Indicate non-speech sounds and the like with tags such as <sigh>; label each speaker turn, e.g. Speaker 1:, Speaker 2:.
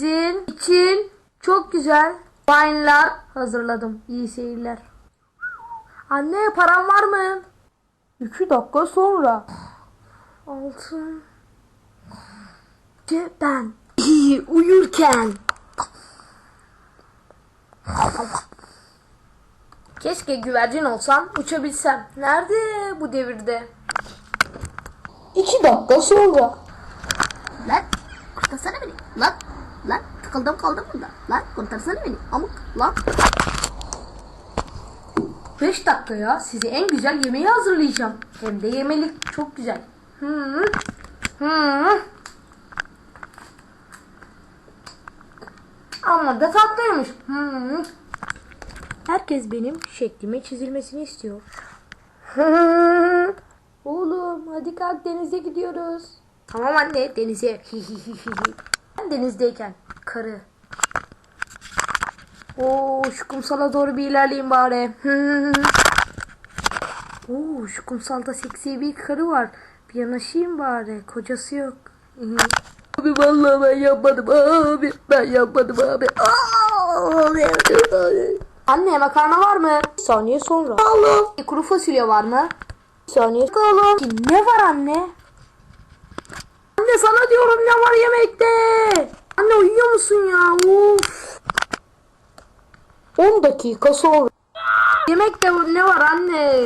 Speaker 1: Sizin için çok güzel wine'lar hazırladım. İyi seyirler. Anne param var mı? İki dakika sonra. Altın. Ben iyi uyurken. Keşke güvercin olsam uçabilsem. Nerede bu devirde? İki dakika sonra.
Speaker 2: Lan kurtarsana beni. Lan tıkıldım kaldım burada. Lan kurtarsana beni. Amık lan.
Speaker 1: 5 dakika ya. Size en güzel yemeği hazırlayacağım. Hem de yemelik çok güzel. Hı. Hı. Ama da tatlıymış. Hı. Herkes benim şeklime çizilmesini istiyor. Oğlum hadi kalk denize gidiyoruz. Tamam anne denize. ben denizdeyken karı. Oo şu kumsala doğru bir ilerleyeyim bari. <laughs> Oo şu kumsalda seksi bir karı var. Bir yanaşayım bari. Kocası yok. <laughs> abi vallahi ben yapmadım abi. Ben yapmadım abi. Anne makarna var mı? Bir saniye sonra. Oğlum. E, kuru fasulye var mı? Bir saniye. Oğlum. Ne var anne? Anne sana diyorum ne var yemekte? Anne uyuyor musun ya? Of. 10 dakika sonra. Yemekte ne var anne?